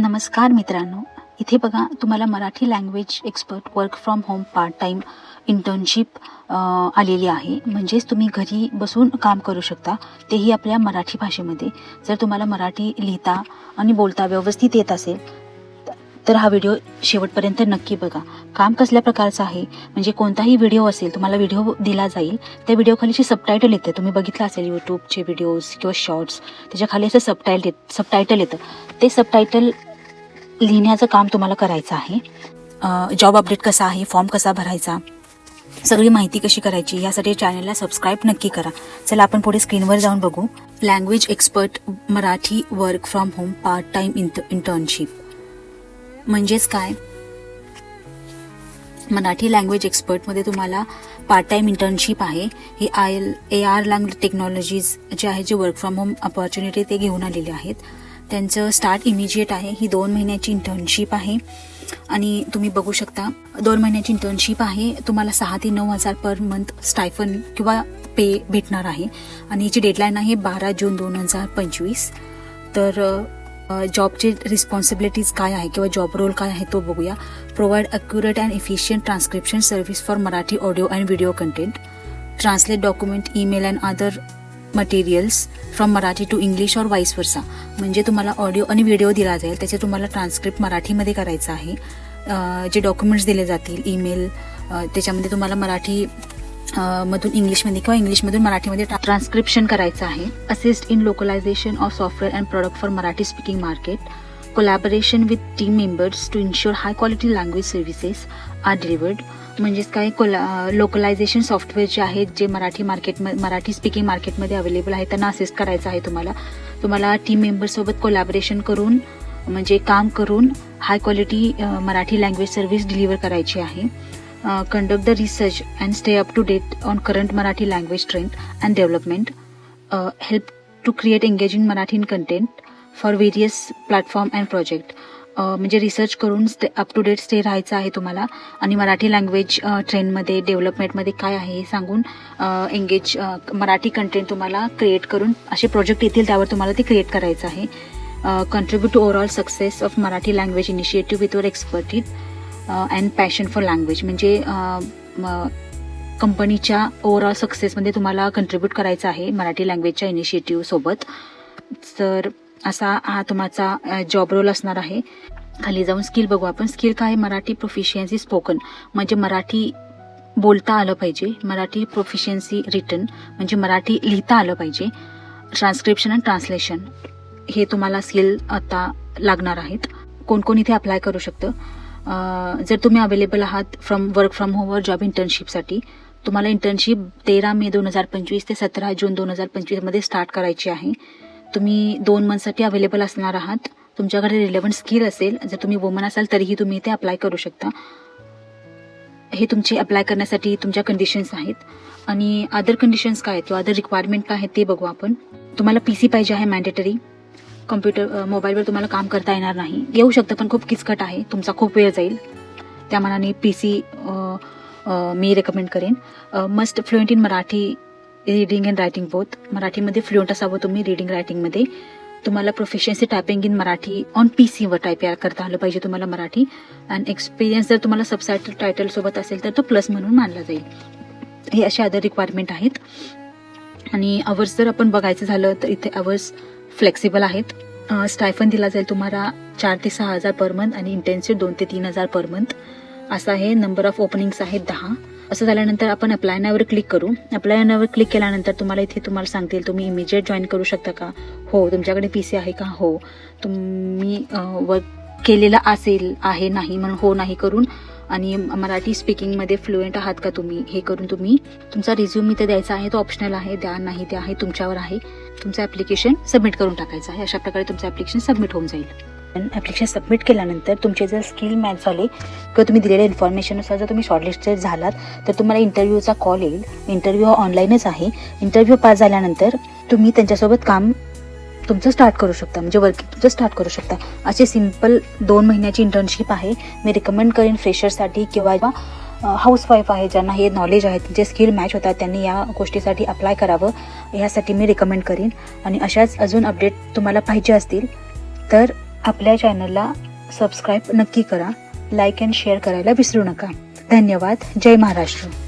नमस्कार मित्रांनो. इथे बघा तुम्हाला Marathi language expert work from home part time internship आलेली आहे. म्हणजेच तुम्ही घरी बसून काम करू शकता. तेही आपल्या मराठी भाषेमध्ये. जर तुम्हाला मराठी लिहिता आणि बोलता व्यवस्थित येत असेल तर हा व्हिडिओ शेवटपर्यंत नक्की बघा. काम कसल्या प्रकारचं आहे? म्हणजे कोणताही व्हिडिओ असेल तुम्हाला व्हिडिओ दिला जाईल. त्या व्हिडिओखालीचे सबटायटल येतं. तुम्ही बघितलं असेल यूट्यूबचे व्हिडिओज किंवा शॉर्ट्स त्याच्याखाली असं सबटायटल सबटायटल येतं. ते सबटायटल लिहिण्याचं काम तुम्हाला करायचं आहे. जॉब अपडेट कसा आहे फॉर्म कसा भरायचा सगळी माहिती कशी करायची यासाठी चॅनलला सबस्क्राईब नक्की करा. चला आपण पुढे स्क्रीनवर जाऊन बघू. Language expert Marathi work from home part time internship म्हणजेच काय? मराठी लँग्वेज एक्सपर्टमध्ये तुम्हाला पार्ट टाईम इंटर्नशिप आहे. हे I L A R lang technologies जे आहे जे वर्क फ्रॉम होम अपॉर्च्युनिटी ते घेऊन आलेले आहेत. त्यांचं स्टार्ट इमिजिएट आहे. ही दोन महिन्याची इंटर्नशिप आहे. आणि तुम्ही बघू शकता दोन महिन्याची इंटर्नशिप आहे. तुम्हाला सहा ते नऊ हजार पर मंथ स्टायफन किंवा पे भेटणार आहे. आणि याची डेडलाईन आहे बारा जून दोन हजार पंचवीस. तर जॉबचे रिस्पॉन्सिबिलिटीज काय आहे किंवा जॉब रोल काय आहे तो बघूया. Provide accurate and efficient transcription service for Marathi audio and video content translate document email and other materials from Marathi to English और वाईस वर्सा म्हणजे तुम्हाला ऑडिओ आणि व्हिडिओ दिला जाईल. त्याचे तुम्हाला ट्रान्स्क्रिप्ट मराठीमध्ये करायचं आहे. जे डॉक्युमेंट्स दिले जातील ईमेल त्याच्यामध्ये तुम्हाला मराठी मधून इंग्लिशमध्ये किंवा इंग्लिशमधून मराठीमध्ये ट्रान्स्क्रिप्शन करायचं आहे. Assist in localization of software and product for Marathi speaking market collaboration with team members to ensure high quality language services are delivered म्हणजेच काय कोला लोकलायझेशन सॉफ्टवेअर जे आहेत जे मराठी मार्केट मराठी स्पीकिंग मार्केटमध्ये अवेलेबल आहे त्यांना असिस्ट करायचं आहे तुम्हाला. तुम्हाला टीम मेंबर्ससोबत कोलॅबरेशन करून म्हणजे काम करून high quality Marathi language service deliver करायची आहे. Conduct the research and stay up to date on current Marathi language trend and development help to create engaging Marathi in content for various platform and project म्हणजे research करून stay up to date stay राहायचं आहे तुम्हाला. आणि Marathi language ट्रेंडमध्ये डेव्हलपमेंटमध्ये काय आहे हे सांगून एंगेज मराठी कंटेंट तुम्हाला क्रिएट करून असे प्रोजेक्ट येतील त्यावर तुम्हाला ते क्रिएट करायचं आहे. Contribute to overall success of Marathi language initiative with your expertise and passion for language म्हणजे कंपनीच्या ओव्हरऑल सक्सेसमध्ये तुम्हाला कंट्रीब्यूट करायचं आहे मराठी लँग्वेजच्या इनिशिएटिव्ह सोबत. तर असा हा तुमचा जॉब रोल असणार आहे. खाली जाऊन स्किल बघू आपण. स्किल काय? आहे? मराठी प्रोफिशियन्सी स्पोकन म्हणजे मराठी बोलता आलं पाहिजे. मराठी प्रोफिशियन्सी रिटर्न म्हणजे मराठी लिहिता आलं पाहिजे. ट्रान्स्क्रिप्शन अँड ट्रान्सलेशन हे तुम्हाला स्किल आता लागणार आहेत. कोण कोण इथे अप्लाय करू शकतं? जर तुम्ही अवेलेबल आहात फ्रॉम वर्क फ्रॉम होमवर जॉब इंटर्नशिपसाठी तुम्हाला इंटर्नशिप तेरा मे दोन हजार पंचवीस ते सतरा जून दोन हजार पंचवीसमध्ये स्टार्ट करायची आहे. तुम्ही दोन मंथसाठी अवेलेबल असणार आहात. तुमच्याकडे रिलेव्हंट स्किल असेल जर तुम्ही वुमन असाल तरीही तुम्ही इथे अप्लाय करू शकता. हे तुमचे अप्लाय करण्यासाठी तुमच्या कंडिशन्स आहेत. आणि अदर कंडिशन्स काय आहेत? किंवा अदर रिक्वायरमेंट काय आहेत ते बघू आपण. तुम्हाला पी सी पाहिजे आहे मॅन्डेटरी कम्प्युटर मोबाईलवर तुम्हाला काम करता येणार नाही. येऊ शकतं पण खूप किचकट आहे. तुमचा खूप वेळ जाईल. त्या मनाने पी सी मी रेकमेंड करेन. Must fluent in Marathi reading and writing both मराठीमध्ये फ्लुएंट असावं तुम्ही रीडिंग रायटिंगमध्ये तुम्हाला proficiency typing in Marathi on P सीवर टाईप करता आलं पाहिजे तुम्हाला मराठी. अँड एक्सपिरियन्स जर तुम्हाला सबसायटल टायटल सोबत असेल तर तो प्लस म्हणून मानला जाईल. हे असे अदर रिक्वायरमेंट आहेत. आणि अवर्स जर आपण बघायचं झालं तर इथे अवर्स फ्लेक्सिबल आहेत. स्टायफन दिला जाईल तुम्हाला चार ते सहा हजार पर मंथ आणि इंटेन्सिव्ह दोन ते तीन हजार पर मंथ असं आहे नंबर ऑफ ओपनिंग्स आहेत दहा. असं झाल्यानंतर आपण अप्लाय नावर क्लिक करू. अप्लाय नावर क्लिक केल्यानंतर तुम्हाला इथे तुम्हाला सांगतील तुम्ही इमिजिएट जॉईन करू शकता का? हो तुमच्याकडे पी सी आहे का? हो. तुम्ही वर्क केलेलं असेल आहे नाही म्हणून हो नाही करून आणि मराठी स्पीकिंगमध्ये फ्लुएंट आहात का तुम्ही हे करून तुम्ही तुमचा रिझ्यूम इथे द्यायचा आहे तो ऑप्शनल आहे द्या नाही ते आहे तुमच्यावर आहे. तुमचं ॲप्लिकेशन सबमिट करून टाकायचं आहे. अशा प्रकारे तुमचं ॲप्लिकेशन सबमिट होऊन जाईल. ॲप्लिकेशन सबमिट केल्यानंतर तुमचे जर स्किल मॅच झाले किंवा तुम्ही दिलेल्या इन्फॉर्मेशननुसार जर तुम्ही शॉर्टलिस्टेड झालात तर तुम्हाला इंटरव्ह्यूचा कॉल येईल. इंटरव्ह्यू हा ऑनलाईनच आहे. इंटरव्ह्यू पास झाल्यानंतर तुम्ही त्यांच्यासोबत काम तुमचं स्टार्ट करू शकता. म्हणजे वर्किंग तुमचं स्टार्ट करू शकता. असे सिंपल दोन महिन्याची इंटर्नशिप आहे. मी रिकमेंड करेन फ्रेशरसाठी किंवा हाऊसवाईफ आहे ज्यांना हे नॉलेज आहे जे स्किल मॅच होतात त्यांनी या गोष्टीसाठी अप्लाय करावं. यासाठी मी रिकमेंड करीन. आणि अशाच अजून अपडेट तुम्हाला पाहिजे असतील तर आपल्या चॅनलला सबस्क्राईब नक्की करा. लाईक अँड शेअर करायला विसरू नका. धन्यवाद. जय महाराष्ट्र.